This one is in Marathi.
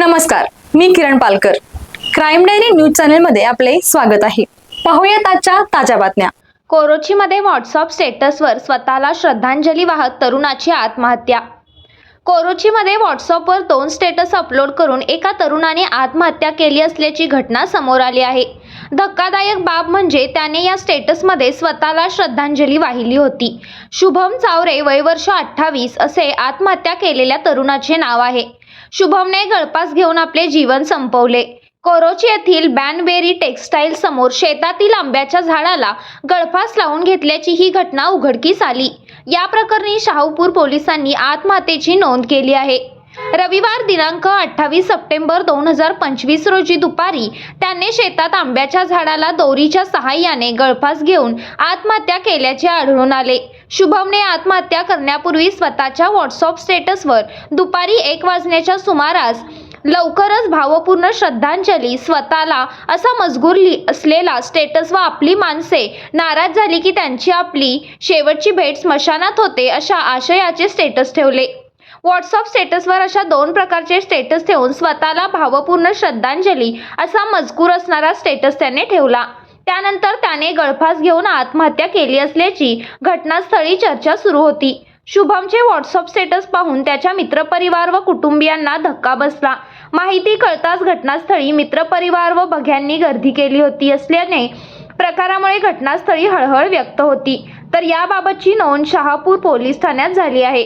नमस्कार मी Kiran Palkar. Crime diary news चॅनलमध्ये आपले स्वागत आहे. पाहूयात आजच्या ताज्या बातम्या. कोरोचीमध्ये व्हॉट्सअप स्टेटसवर स्वतःला श्रद्धांजली वाहत तरुणाची आत्महत्या. कोरोचीमध्ये व्हॉट्सअपवर दोन स्टेटस अपलोड करून एका तरुणाने आत्महत्या केली असल्याची घटना समोर आली आहे. धक्कादायक बाब म्हणजे त्याने या स्टेटसमध्ये स्वतःला श्रद्धांजली वाहिली होती. शुभम चावरे वयवर्ष अठ्ठावीस असे आत्महत्या केलेल्या तरुणाचे नाव आहे. शुभमने गळपास घेऊन आपले जीवन संपवले. कोरोची येथील बॅनबेरी टेक्स्टाईल समोर शेतातील आंब्याच्या झाडाला गळफास लावून घेतल्याची ही घटना उघडकीस आली. या प्रकरणी शाहूपूर पोलिसांनी आत्महत्येची नोंद केली आहे. रविवार दिनांक अठ्ठावीस सप्टेंबर दोन हजार पंचवीस रोजी दुपारी त्याने शेतात आंब्याच्या झाडाला दोरीच्या सहाय्याने गळफास घेऊन आत्महत्या केल्याचे आढळून आले. शुभमने आत्महत्या करण्यापूर्वी स्वतःच्या व्हॉट्सअप स्टेटसवर दुपारी एक वाजण्याच्या सुमारास लवकरच भावपूर्ण श्रद्धांजली स्वतःला असा मजगूर लि असलेला स्टेटस व आपली माणसे नाराज झाली की त्यांची आपली शेवटची भेट स्मशानात होते अशा आशयाचे स्टेटस ठेवले. व्हॉट्सअप स्टेटसवर अशा दोन प्रकारचे स्टेटस ठेवून स्वतःला भावपूर्ण श्रद्धांजली असा मजकूर असणारा स्टेटस त्याने ठेवला. त्यानंतर त्याने गळफास घेऊन आत्महत्या केली असल्याची घटनास्थळी चर्चा सुरू होती. शुभमचे व्हॉट्सअप स्टेटस पाहून त्याच्या मित्रपरिवार व कुटुंबियांना धक्का बसला. माहिती कळताच घटनास्थळी मित्रपरिवार व बघ्यांनी गर्दी केली होती असल्याने प्रकारामुळे घटनास्थळी हळहळ व्यक्त होती. तर याबाबतची नोंद शहापूर पोलीस ठाण्यात झाली आहे.